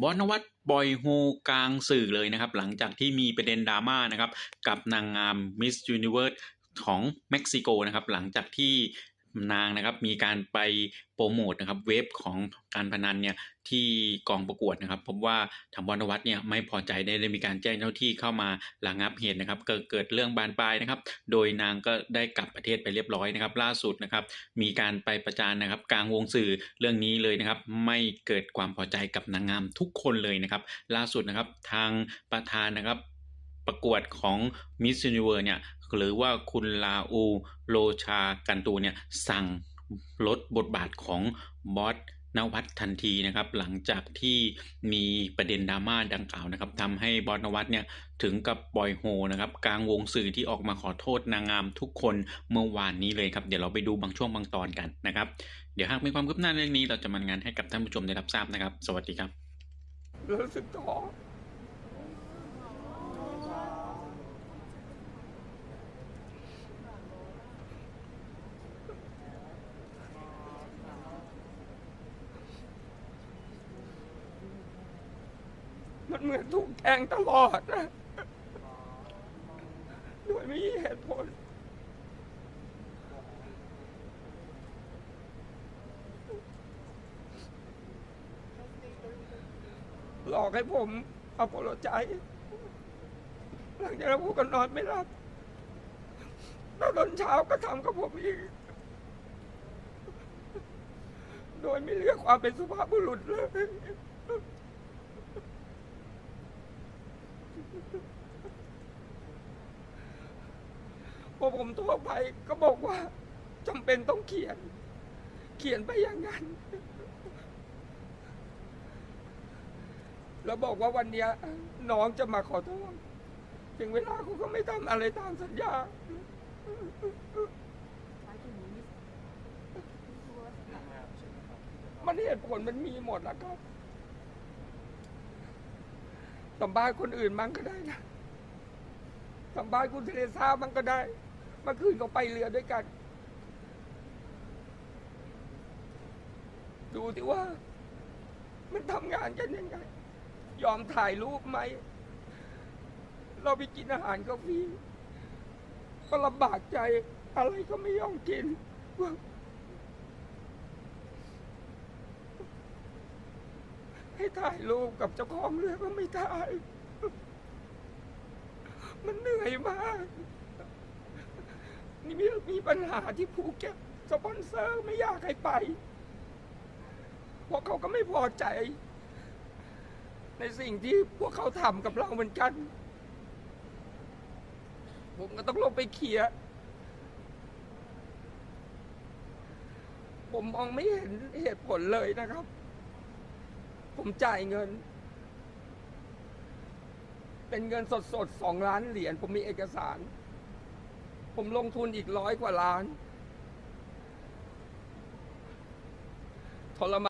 บอนวัตปล่อยโฮกลางสื่อเลยนะครับ หลังจากที่มีประเด็นดราม่านะครับ กับนางงามมิสยูนิเวิร์สของเม็กซิโกนะครับ หลังจากที่ นางนะครับมีการไปโปรโมทนะครับเว็บของการพนันเนี่ยที่กองประกวดนะครับพบว่าทางบอสนวัตเนี่ยไม่พอใจได้ได้มีการแจ้งเจ้าที่เข้ามาระงับเหตุนะครับเกิดเกิดเรื่องบานปลายนะครับ โดยนางก็ได้กลับประเทศไปเรียบร้อยนะครับ ล่าสุดนะครับมีการไปประจานนะครับกลางวงสื่อเรื่องนี้เลยนะครับ ไม่เกิดความพอใจกับนางงามทุกคนเลยนะครับ ล่าสุดนะครับทางประธานนะครับประกวดของ Miss Universe เนี่ย หรือว่าคุณลาอูโลชากันตูเนี่ยสั่งลดบทบาทของบอสนวัตทันทีนะครับ หลังจากที่มีประเด็นดราม่าดังกล่าวนะครับทำให้บอสนวัตเนี่ยถึงกับปล่อยโฮนะครับ กลางวงสื่อที่ออกมาขอโทษนางงามทุกคนเมื่อวานนี้เลยครับ เดี๋ยวเราไปดูบางช่วงบางตอนกันนะครับ เดี๋ยวหากมีความคืบหน้าเรื่องนี้เราจะมางานให้กับท่านผู้ชมได้รับทราบนะครับ สวัสดีครับรู้สึกท้อ เหมือนถูกแทงตลอดนะโดยไม่มีเหตุผล หลอกให้ผมเอาปลใจ หลังจากนั้นผมก็นอนไม่หลับแล้วตอนเช้าก็ทำกับผมอีก โดยไม่เลือกความเป็นสุภาพบุรุษเลย พอผมโทรไปก็บอกว่าจำเป็นต้องเขียน เขียนไปอย่างนั้น แล้วบอกว่าวันนี้น้องจะมาขอโทษถึงเวลาเขาก็ไม่ทำอะไรตามสัญญามันเหตุผลมันมีหมดแล้วครับสัมภาษณ์คนอื่นมั้งก็ได้นะสัมภาษณ์คุณเทเรซ่ามั้งก็ได้ เมื่อคืนเขาไปเรือด้วยกัน ดูที่ว่า มันทำงานกันยังไง ยอมถ่ายรูปไหม เราไปกินอาหารก็ฟรีก็ลำบากใจ อะไรก็ไม่ยอมกินให้ถ่ายรูปกับเจ้าของเรือก็ไม่ถ่าย มันเหนื่อยมาก นี่มีมีปัญหาที่ภูเก็ตสปอนเซอร์ไม่อยากให้ไปเพราะเขาก็ไม่พอใจ ในสิ่งที่พวกเขาทำกับเราเหมือนกัน ผมก็ต้องลงไปเคลียร์ผมมองไม่เห็นเหตุผลเลยนะครับ ผมจ่ายเงิน เป็นเงินสดสดๆสองล้านเหรียญผมมีเอกสาร ผมลงทุนอีกร้อยกว่าล้านทรมาน